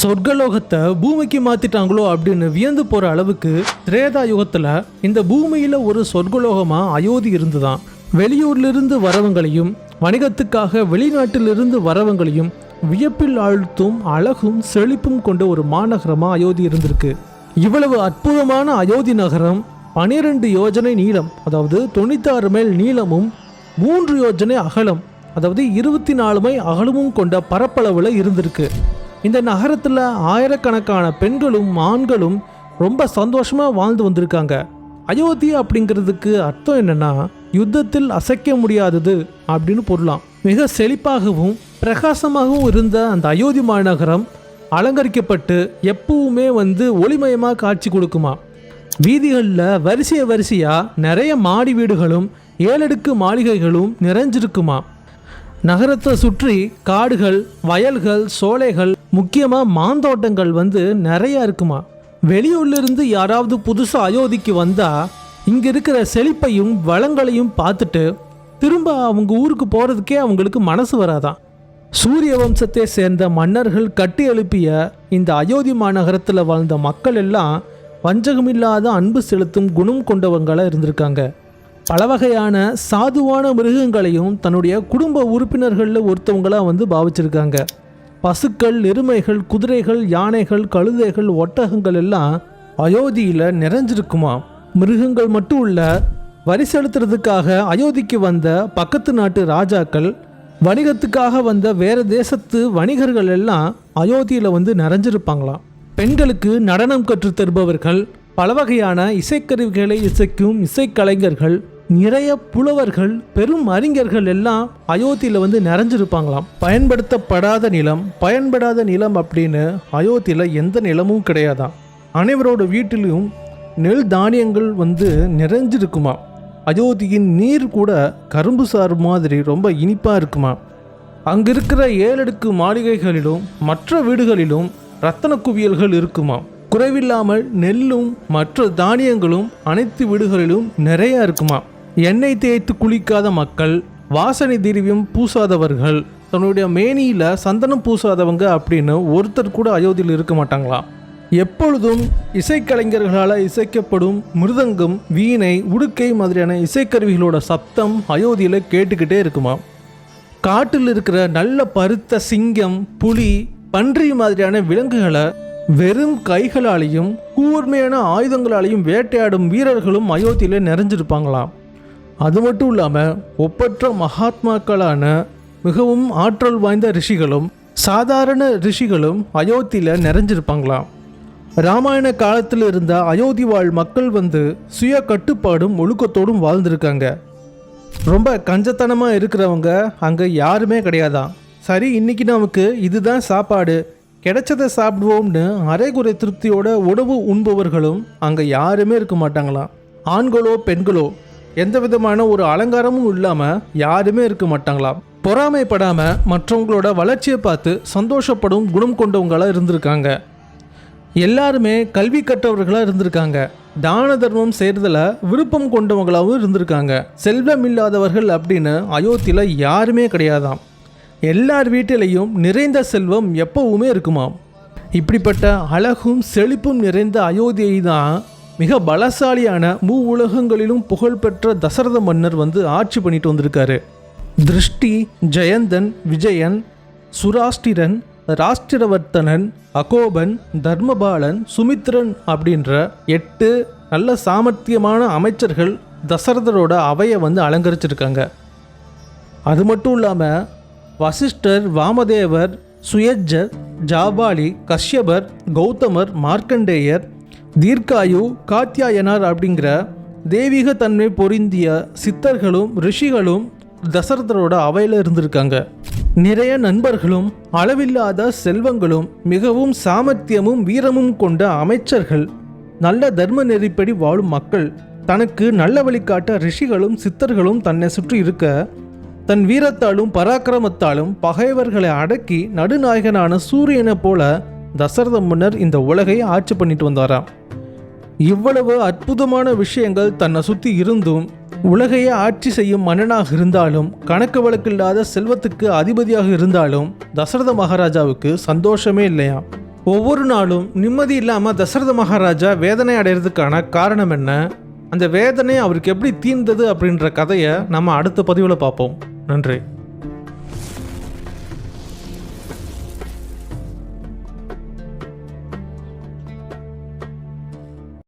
சொர்க்கலோகத்தை பூமிக்கு மாத்திட்டாங்களோ அப்படின்னு வியந்து போற அளவுக்கு திரேதா யுகத்துல இந்த பூமியில ஒரு சொர்க்கலோகமா அயோத்தி இருந்துதான். வெளியூர்லிருந்து வரவங்களையும் வணிகத்துக்காக வெளிநாட்டிலிருந்து வரவங்களையும் வியப்பில் ஆழ்த்தும் அழகும் செழிப்பும் கொண்ட ஒரு மாநகரமா அயோத்தி இருந்திருக்கு. இவ்வளவு அற்புதமான அயோத்தி நகரம் பனிரெண்டு யோஜனை நீளம் அதாவது தொண்ணூத்தாறு மைல் நீளமும் மூன்று யோஜனை அகலம் அதாவது இருபத்தி நாலு மைல் அகலமும் கொண்ட பரப்பளவில் இருந்திருக்கு. இந்த நகரத்தில் ஆயிரக்கணக்கான பெண்களும் ஆண்களும் ரொம்ப சந்தோஷமாக வாழ்ந்து வந்திருக்காங்க. அயோத்தி அப்படிங்கிறதுக்கு அர்த்தம் என்னென்னா யுத்தத்தில் அசைக்க முடியாதது அப்படின்னு பொருளாம். மிக செழிப்பாகவும் பிரகாசமாகவும் இருந்த அந்த அயோத்தி மாநகரம் அலங்கரிக்கப்பட்டு எப்பவுமே வந்து ஒளிமயமாக காட்சி கொடுக்குமா. வீதிகளில் வரிசைய வரிசையாக நிறைய மாடி வீடுகளும் ஏழடுக்கு மாளிகைகளும் நிறைஞ்சிருக்குமா. நகரத்தை சுற்றி காடுகள் வயல்கள் சோலைகள் முக்கியமாக மாந்தோட்டங்கள் வந்து நிறையா இருக்குமா? வெளியூர்லேருந்து யாராவது புதுசாக அயோத்திக்கு வந்தால் இங்கே இருக்கிற செழிப்பையும் வளங்களையும் பார்த்துட்டு திரும்ப அவங்க ஊருக்கு போகிறதுக்கே அவங்களுக்கு மனசு வராதான் சூரிய வம்சத்தை சேர்ந்த மன்னர்கள் கட்டி எழுப்பிய இந்த அயோத்தி மாநகரத்தில் வாழ்ந்த மக்கள் எல்லாம் வஞ்சகமில்லாத அன்பு செலுத்தும் குணம் கொண்டவங்களாக இருந்திருக்காங்க. பல வகையான சாதுவான மிருகங்களையும் தன்னுடைய குடும்ப உறுப்பினர்களில் ஒருத்தவங்களாக வந்து பாவிச்சிருக்காங்க. பசுக்கள் எருமைகள் குதிரைகள் யானைகள் கழுதைகள் ஒட்டகங்கள் எல்லாம் அயோத்தியில் நிறைஞ்சிருக்குமா? மிருகங்கள் மட்டும் இல்ல வரி செலுத்துறதுக்காக அயோத்திக்கு வந்த பக்கத்து நாட்டு ராஜாக்கள் வணிகத்துக்காக வந்த வேற தேசத்து வணிகர்கள் எல்லாம் அயோத்தியில் வந்து நிறைஞ்சிருப்பாங்களாம் பெண்களுக்கு நடனம் கற்றுத் தருபவர்கள் பல வகையான இசைக்கருவிகளை இசைக்கும் இசைக்கலைஞர்கள் நிறைய புலவர்கள் பெரும் அறிஞர்கள் எல்லாம் அயோத்தியில் வந்து நிறைஞ்சிருப்பாங்களாம். பயன்படுத்தப்படாத நிலம் பயன்படாத நிலம் அப்படின்னு அயோத்தியில் எந்த நிலமும் கிடையாதாம். அனைவரோட வீட்டிலும் நெல் தானியங்கள் வந்து நிறைஞ்சிருக்குமா அயோத்தியின் நீர் கூட கரும்பு சாறு மாதிரி ரொம்ப இனிப்பாக இருக்குமா அங்கே இருக்கிற ஏழடுக்கு மாளிகைகளிலும் மற்ற வீடுகளிலும் ரத்தன குவியல்கள் இருக்குமா குறைவில்லாமல் நெல்லும் மற்ற தானியங்களும் அனைத்து வீடுகளிலும் நிறையா இருக்குமா எண்ணெய் தேய்த்து குளிக்காத மக்கள் வாசனை திரவியம் பூசாதவர்கள் தன்னுடைய மேனியில் சந்தனம் பூசாதவங்க அப்படின்னு ஒருத்தர் கூட அயோத்தியில் இருக்க மாட்டாங்களாம். எப்பொழுதும் இசைக்கலைஞர்களால் இசைக்கப்படும் மிருதங்கம் வீணை உடுக்கை மாதிரியான இசைக்கருவிகளோட சப்தம் அயோத்தியில் கேட்டுக்கிட்டே இருக்குமா காட்டில் இருக்கிற நல்ல பருத்த சிங்கம் புலி பன்றி மாதிரியான விலங்குகளை வெறும் கைகளாலையும் கூர்மையான ஆயுதங்களாலையும் வேட்டையாடும் வீரர்களும் அயோத்தியில் நிறைஞ்சிருப்பாங்களாம். அது மட்டும் இல்லாமல் ஒப்பற்ற மகாத்மாக்களான மிகவும் ஆற்றல் வாய்ந்த ரிஷிகளும் சாதாரண ரிஷிகளும் அயோத்தியில் நிறைஞ்சிருப்பாங்களாம். ராமாயண காலத்தில் இருந்த அயோத்தி வாழ் மக்கள் வந்து சுய கட்டுப்பாடும் ஒழுக்கத்தோடும் வாழ்ந்திருக்காங்க. ரொம்ப கஞ்சத்தனமாக இருக்கிறவங்க அங்கே யாருமே கிடையாதான் சரி இன்னைக்கு நமக்கு இதுதான் சாப்பாடு. கிடைச்சதை சாப்பிடுவோம்னு அரைகுறை திருப்தியோட உணவு உண்பவர்களும் அங்கே யாருமே இருக்க மாட்டாங்களாம். ஆண்களோ பெண்களோ எந்த விதமான ஒரு அலங்காரமும் இல்லாமல் யாருமே இருக்க மாட்டாங்களாம் பொறாமைப்படாமல் மற்றவங்களோட வளர்ச்சியை பார்த்து சந்தோஷப்படும் குணம் கொண்டவங்களாக இருந்திருக்காங்க. எல்லாருமே கல்வி கற்றவர்களாக இருந்திருக்காங்க. தான தர்மம் செய்கிறதுல விருப்பம் கொண்டவங்களாகவும் இருந்திருக்காங்க. செல்வம் இல்லாதவர்கள் அப்படின்னு அயோத்தியில் யாருமே கிடையாதாம். எல்லார் வீட்டிலையும் நிறைந்த செல்வம் எப்பவுமே இருக்குமாம். இப்படிப்பட்ட அழகும் செழிப்பும் நிறைந்த அயோத்தியை தான் மிக பலசாலியான மூ உலகங்களிலும் புகழ்பெற்ற தசரத மன்னர் வந்து ஆட்சி பண்ணிட்டு வந்திருக்காரு. திருஷ்டி ஜெயந்தன் விஜயன் சுராஷ்டிரன் ராஷ்டிரவர்த்தனன் அகோபன் தர்மபாலன் சுமித்ரன் அப்படின்ற எட்டு நல்ல சாமர்த்தியமான அமைச்சர்கள் தசரதரோட அவையை வந்து அலங்கரிச்சிருக்காங்க. அது மட்டும் இல்லாமல் வசிஷ்டர் வாமதேவர் சுயஜர் ஜாபாலி கஷ்யபர் கௌதமர் மார்க்கண்டேயர் தீர்க்காயு காத்தியாயனார் அப்படிங்கிற தெய்வீக தன்மை பொருந்திய சித்தர்களும் ரிஷிகளும் தசரதரோட அவையில் இருந்திருக்காங்க. நிறைய நண்பர்களும் அளவில்லாத செல்வங்களும் மிகவும் சாமர்த்தியமும் வீரமும் கொண்ட அமைச்சர்கள் நல்ல தர்ம நெறிப்படி வாழும் மக்கள். தனக்கு நல்ல வழிகாட்ட ரிஷிகளும் சித்தர்களும் தன்னை சுற்றி இருக்க தன் வீரத்தாலும் பராக்கிரமத்தாலும் பகைவர்களை அடக்கி நடுநாயகனான சூரியனைப் போல தசரத முன்னர் இந்த உலகை ஆட்சி பண்ணிட்டு வந்தாராம். இவ்வளவு அற்புதமான விஷயங்கள் தன்னை சுற்றி இருந்தும் உலகையே ஆட்சி செய்யும் மன்னனாக இருந்தாலும் கணக்கு வழக்கில்லாத செல்வத்துக்கு அதிபதியாக இருந்தாலும் தசரத மகாராஜாவுக்கு சந்தோஷமே இல்லையா ஒவ்வொரு நாளும் நிம்மதி இல்லாமல் தசரத மகாராஜா வேதனை அடைகிறதுக்கான காரணம் என்ன? அந்த வேதனை அவருக்கு எப்படி தீர்ந்தது அப்படின்ற கதையை நம்ம அடுத்த பதிவில் பார்ப்போம். நன்றி.